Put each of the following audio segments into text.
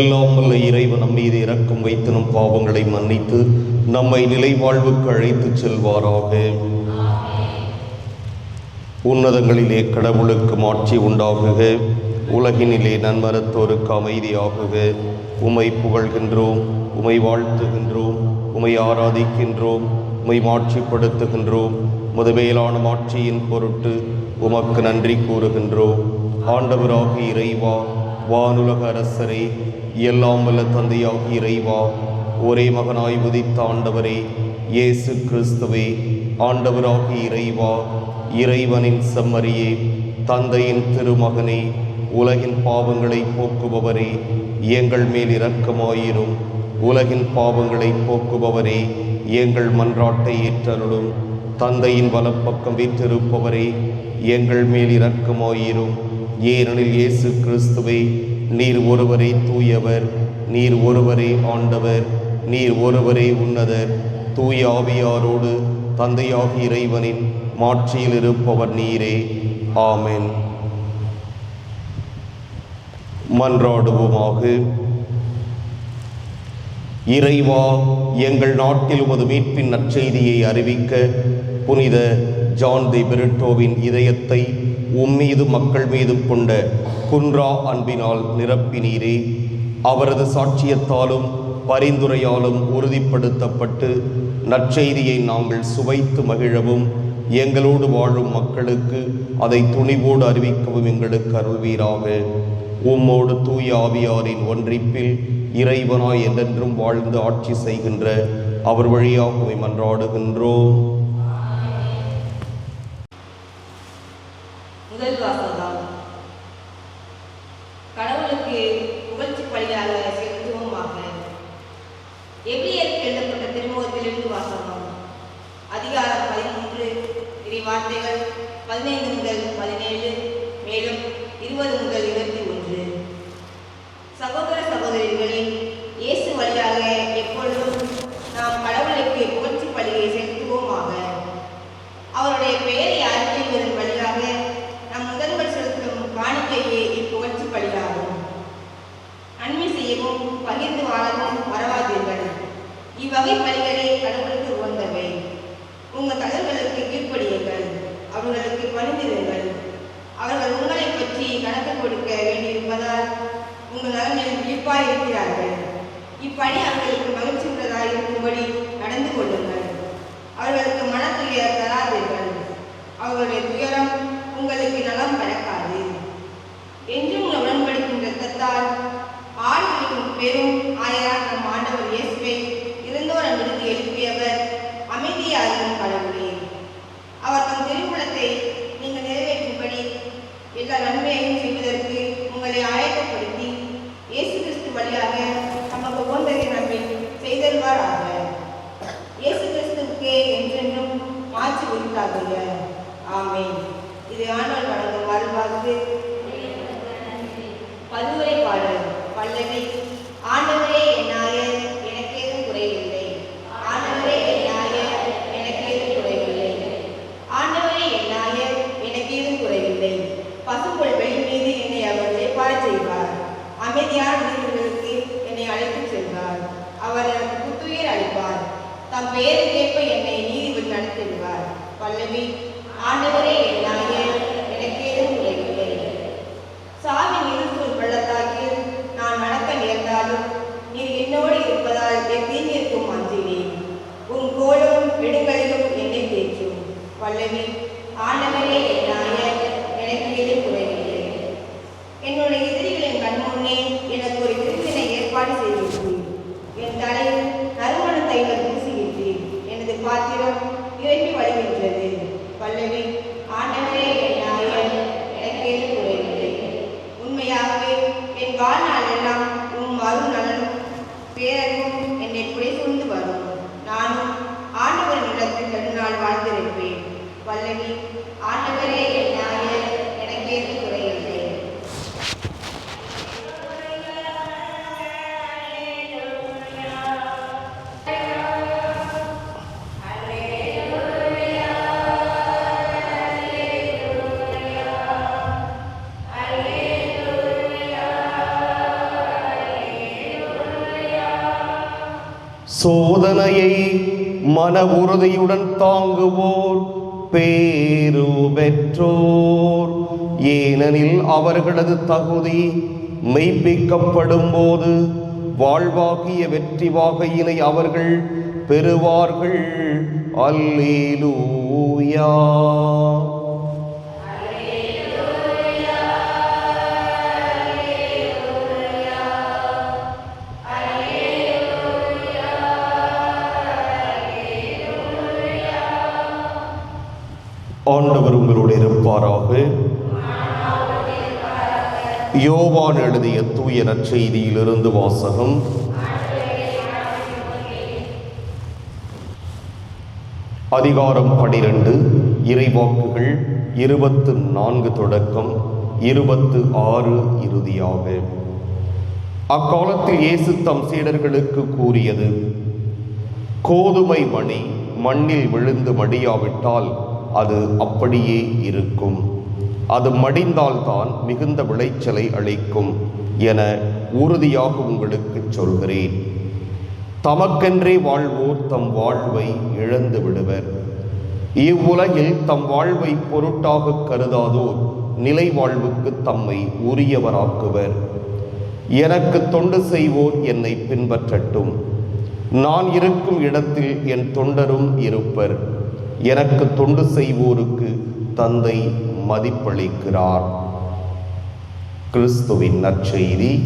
எல்லாம் வல்ல இறைவன் நம் மீது இறக்கம் வைத்து நம் பாவங்களை மன்னித்து நம்மை நிலை வாழ்வுக்கு அழைத்து செல்வாராக. உன்னதங்களிலே கடவுளுக்கு மாட்சி உண்டாகுக. உலகினிலே நன்மரத்தோருக்கு அமைதியாகுக. உமை புகழ்கின்றோம் உமை வாழ்த்துகின்றோம் உமை ஆராதிக்கின்றோம் உமை மாட்சிப்படுத்துகின்றோம். முதுமையிலான மாட்சியின் பொருட்டு உமக்கு நன்றி கூறுகின்றோம். ஆண்டவராகி இறைவா வானுலக அரசரே எல்லாம் வல்ல தந்தையாக இறைவா ஒரே மகனாய் உதித்த ஆண்டவரே இயேசு கிறிஸ்துவே ஆண்டவராக இறைவா இறைவனின் செம்மறியே தந்தையின் திருமகனே உலகின் பாவங்களை போக்குபவரே எங்கள் மேல் இரக்கமாயிரும். உலகின் பாவங்களை போக்குபவரே எங்கள் மன்றாட்டை ஏற்றருளும். தந்தையின் வலப்பக்கம் வீற்றிருப்பவரே எங்கள் மேல் இரக்கமாயிரும். ஏனெனில் இயேசு கிறிஸ்துவை நீர் ஒருவரே தூயவர் நீர் ஒருவரே ஆண்டவர் நீர் ஒருவரே உன்னதர். தூய ஆவியாரோடு தந்தையாகி இறைவனின் மாட்சியில் இருப்பவர் நீரே. ஆமென். மன்றாடுவோமாக. இறைவா எங்கள் நாட்டில் உமது மீட்பின் நற்செய்தியை அறிவிக்க புனித ஜான் தி பெருட்டோவின் இதயத்தை உம்மீது மக்கள் மீது கொண்ட குன்றா அன்பினால் நிரப்பினீரே. அவரது சாட்சியத்தாலும் பரிந்துரையாலும் உறுதிப்படுத்தப்பட்டு நற்செய்தியை நாங்கள் சுவைத்து மகிழவும் எங்களோடு வாழும் மக்களுக்கு அதை துணிவோடு அறிவிக்கவும் எங்களுக்கு அருள்வீராக. உம்மோடு தூய ஆவியாரின் ஒன்றிப்பில் இறைவனாய் என்றென்றும் வாழ்ந்து ஆட்சி செய்கின்ற அவர் வழியாக மன்றாடுகின்றோம். உங்கள் தலைவர்களுக்கு கீழ்ப்படியுங்கள் அவர்களுக்கு பணிந்திருங்கள் அவர்கள் உங்களை பற்றி கணக்கு கொடுக்க வேண்டியிருப்பதால் உங்கள் நலனில் விழிப்பாய் இருக்கிறார்கள். இப்பணி அவர்களுக்கு மகிழ்ச்சி உள்ளதாக இருக்கும்படி நடந்து கொள்ளுங்கள். அவர்களுக்கு மனத்துயர் தராதீர்கள். அவர்களுடைய துயரம் உங்களுக்கு நலம் பறக்காது. என்றும் உங்கள் உடன்படிக்கும் இரத்தத்தால் ஆடுகளின் பெரும் ஆயரான உங்களை ஆயத்தப்படுத்தி இயேசு கிறிஸ்து வழியாக நமக்கு ஒவ்வொன்றை நன்மை செய்தல்வாராக இயேசு கிறிஸ்துவுக்கே என்றென்றும் மாற்றி உரித்தாகுக ஆமே இது ஆண்டவர் வழங்கும் வாழ்வாக்கு. பதுவரை பாடல். பல்லவி ஆண்டவர் தம் பெயருக்கேற்ப என்னை நீதிபதி நடத்திடுவார் பல்லவி ஆண்டவரே என்னாய என் சோதனையை மன உறுதியுடன் தாங்குவோர் பேரு பெற்றோர் ஏனெனில் அவர்களது தகுதி மெய்ப்பிக்கப்படும் போது வாழ்வாகிய வெற்றி வாகையினை அவர்கள் பெறுவார்கள். அல்லேலூயா. ஆண்டவர் உங்களோடு இருப்பாராக. யோவான் எழுதிய தூய நற்செய்தியிலிருந்து வாசகம். அதிகாரம் பனிரெண்டு இறைவாக்குகள் இருபத்து நான்கு தொடக்கம் இருபத்து ஆறு இறுதியாக. அக்காலத்தில் இயேசு தம் சீடர்களுக்கு கூறியது கோதுமை மணி மண்ணில் விழுந்து மடியாவிட்டால் அது அப்படியே இருக்கும். அது மடிந்தால்தான் மிகுந்த விளைச்சலை அளிக்கும் என உறுதியாக உங்களுக்கு சொல்கிறேன். தமக்கென்றே வாழ்வோர் தம் வாழ்வை இழந்து விடுவர். இவ்வுலகில் தம் வாழ்வை பொருட்டாக கருதாதோர் நிலை வாழ்வுக்கு தம்மை உரியவராக்குவர். எனக்கு தொண்டு செய்வோர் என்னை பின்பற்றட்டும். நான் இருக்கும் இடத்தில் என் தொண்டரும் இருப்பர். எனக்கு தொண்டு செய்வோருக்கு தந்தை மதிப்பளிக்கிறார். கிறிஸ்துவின் நற்செய்தி.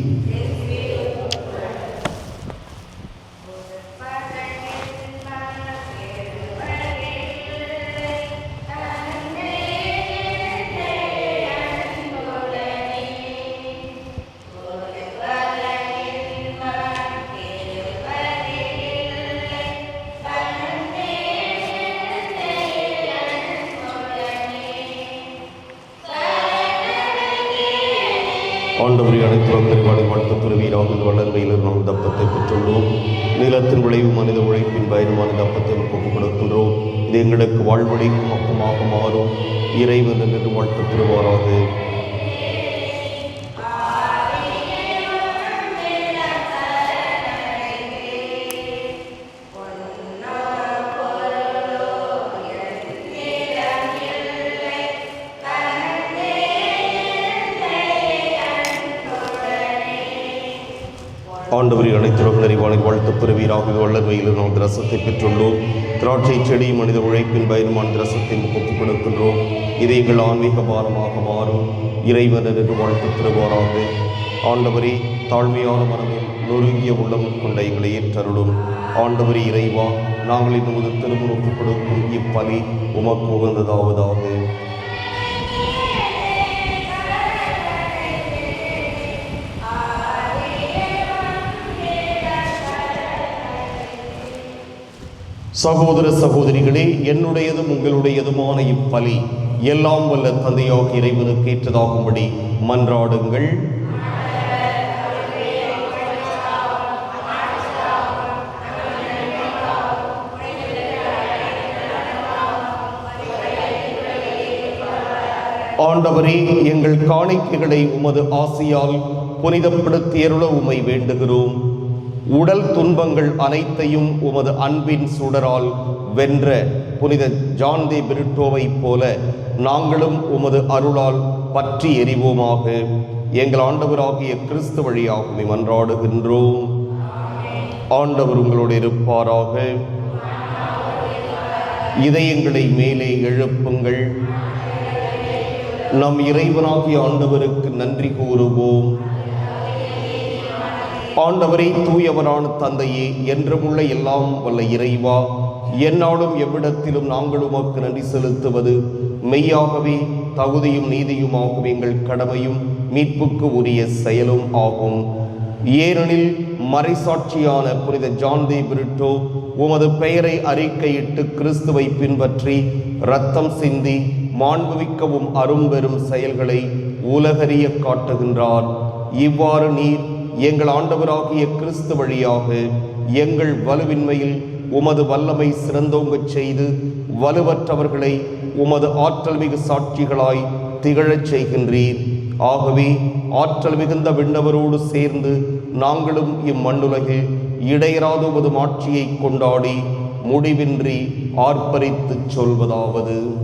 ஆண்டவரை அனைத்தும் திருவாளை வாழ்த்து பெறுவீராக வளர்மையிலிருந்து நாம் தப்பத்தை பெற்றுள்ளோம். நிலத்தின் விளைவு மனித உழைப்பின் பயனுமான தப்பத்தை ஒப்புக் கொடுக்கின்றோம். இது எங்களுக்கு வாழ்வழிக்கும் அப்பமாக மாறும். இறைவன் என்று வாழ்த்து பெறுவாராக ஆண்டவரை அனைத்து நிறைவான வாழ்த்து பெறுவீராக இது வல்லமையில் நாம் திரசத்தை பெற்றுள்ளோம். திராட்சை செடி மனித உழைப்பின் பயனுமான திரசத்தை ஒப்புக் கொடுக்கின்றோம். இதை எங்கள் ஆன்மீக பாரமாக மாறும். இறைவன் என்று வாழ்த்து பெறுவாராக ஆண்டவரே தாழ்மையான மனமும் நொறுங்கிய உள்ளமும் கொண்ட எங்களை ஏற்றருளும். ஆண்டவரே இறைவா நாங்கள் இன்னும் திருமணம் ஒப்புக் கொடுக்கும் இப்பலி உமக்கு உகந்ததாவதாக. சகோதர சகோதரிகளே என்னுடையதும் உங்களுடையதுமான இப்பலி எல்லாம் வல்ல தந்தையாக இறைவனுக்கு ஏற்றதாகும்படி மன்றாடுங்கள். ஆண்டவரே எங்கள் காணிக்கைகளை உமது ஆசியால் புனிதப்படுத்தியருள உமை வேண்டுகிறோம். உடல் துன்பங்கள் அனைத்தையும் உமது அன்பின் சுடரால் வென்ற புனித ஜான் தி பிரிட்டோவைப் போல நாங்களும் உமது அருளால் பற்றி எறிவோமாக எங்கள் ஆண்டவராகிய கிறிஸ்து வழியாகவே மன்றாடுகின்றோம் ஆண்டவர் உங்களோடு இருப்பாராக. இதயங்களை மேலே எழுப்புங்கள். நம் இறைவனாகிய ஆண்டவருக்கு நன்றி கூறுவோம். ஆண்டவரே தூயவரான தந்தையே என்றுமுள்ள எல்லாம் வல்ல இறைவா என்னாலும் எவ்விடத்திலும் நாங்கள் உமக்கு நன்றி செலுத்துவது. மெய்யாகவே தகுதியும் நீதியுமாகும் எங்கள் கடமையும் மீட்புக்கு உரிய செயலும் ஆகும். ஏனெனில் மறைசாட்சியான புனித ஜான் தி பிரிட்டோ உமது பெயரை அறிக்கையிட்டு கிறிஸ்துவை பின்பற்றி ரத்தம் சிந்தி மாண்புமிக்கவும் அரும்பெரும் செயல்களை உலகறிய காட்டுகின்றார். இவ்வாறு நீர் எங்கள் ஆண்டவராகிய கிறிஸ்து வழியாக எங்கள் வலுவின்மையில் உமது வல்லமை சிறந்தோங்கச் செய்து வலுவற்றவர்களை உமது ஆற்றல் மிகு சாட்சிகளாய் திகழச் செய்கின்றீர். ஆகவே ஆற்றல் மிகுந்த விண்ணவரோடு சேர்ந்து நாங்களும் இம்மண்ணுலகில் இடையராத உமது மாட்சியை கொண்டாடி முடிவின்றி ஆர்ப்பரித்துச் சொல்வதாவது.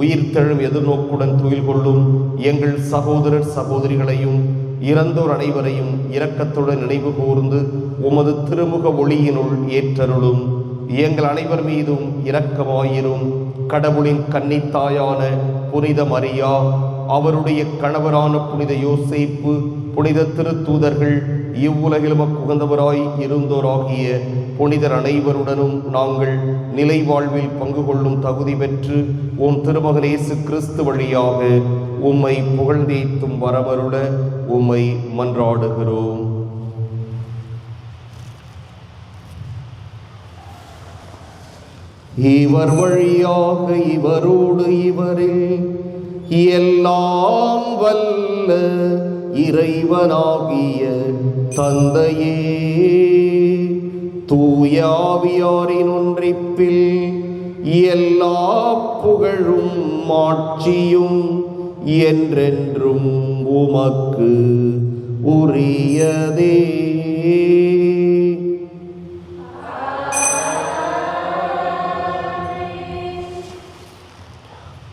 உயிர்த்தெழும் எதிர்நோக்குடன் துயில் கொள்ளும் எங்கள் சகோதரர் சகோதரிகளையும் இறந்தோர் அனைவரையும் இரக்கத்துடன் நினைவு கூர்ந்து உமது திருமுக ஒளியினுள் ஏற்றருளும். எங்கள் அனைவர் மீதும் இரக்கமாயிரும். கடவுளின் கன்னித்தாயான புனித மரியா அவருடைய கணவரான புனித யோசிப்பு புனித திருத்தூதர்கள் இவ்வுலகிலும் உகந்தவராய் இருந்தோராகிய புனிதர் அனைவருடனும் நாங்கள் நிலை வாழ்வில் பங்கு கொள்ளும் தகுதி பெற்று உம் திருமகன் இயேசு கிறிஸ்து வழியாக உம்மை புகழ்ந்தேத்தும் வரவருட உம்மை மன்றாடுகிறோம். இவர் வழியாக இவரோடு இவரில் எல்லாம் வல்ல இறைவனாகிய தந்தையே தூயாவியாரின் ஒன்றிப்பில் எல்லா புகழும் மாட்சியும் என்றென்றும் உமக்கு உரியதே.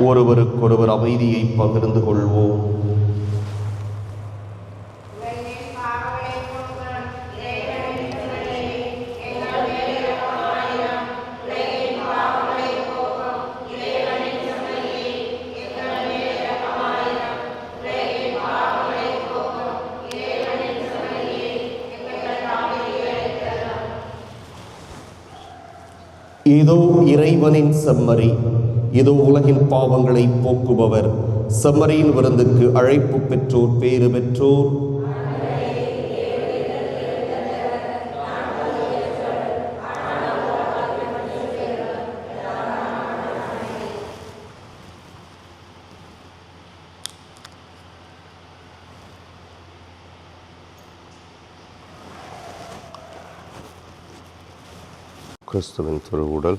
ஒருவருக்கொருவர் அமைதியை பகிர்ந்து கொள்வோம். இதோ இறைவனின் செம்மறி. இதோ உலகின் பாவங்களை போக்குபவர். சமரியின் விருந்துக்கு அழைப்பு பெற்றோர் பேறு பெற்றோர். கிறிஸ்துவின் திருவுடல்.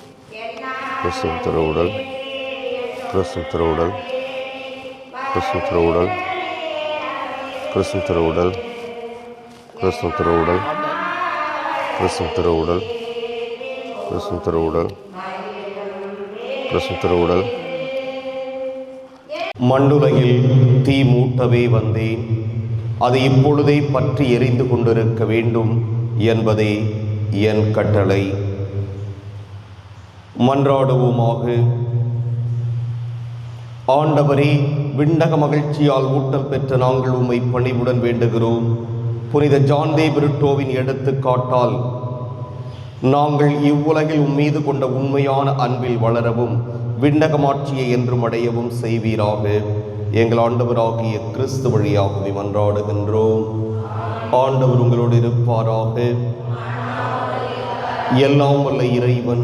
கிறிஸ்துவின் திருவுடல் கிறிஸ்துவின் திருவுடல் கிறிஸ்துவின் திருவுடல் கிறிஸ்துவின் திருவுடல் கிறிஸ்துவின் திருவுடல் கிறிஸ்துவின் திருவுடல் கிறிஸ்துவின் திருவுடல் கிறிஸ்துவின் திருவுடல் மண்ணுலகில் தீ மூட்டவே வந்தேன். அது இப்பொழுதே பற்றி எரிந்து கொண்டிருக்க வேண்டும் என்பதே என் கட்டளை. மன்றாடுவோமாக. ஆண்டவரே விண்ணக மகிழ்ச்சியால் ஊட்டல் பெற்ற நாங்கள் உம்மை பணிவுடன் வேண்டுகிறோம். புனித ஜான்தே பிரிட்டோவின் எடுத்துக்காட்டால் நாங்கள் இவ்வுலகில் உம்மீது கொண்ட உண்மையான அன்பில் வளரவும் விண்ணகமாட்சியை என்றும் அடையவும் செய்வீராக. எங்கள் ஆண்டவராகிய கிறிஸ்து வழியாகவே மன்றாடுகின்றோம். ஆண்டவர் உங்களோடு இருப்பாராக. எல்லாம் வல்ல இறைவன்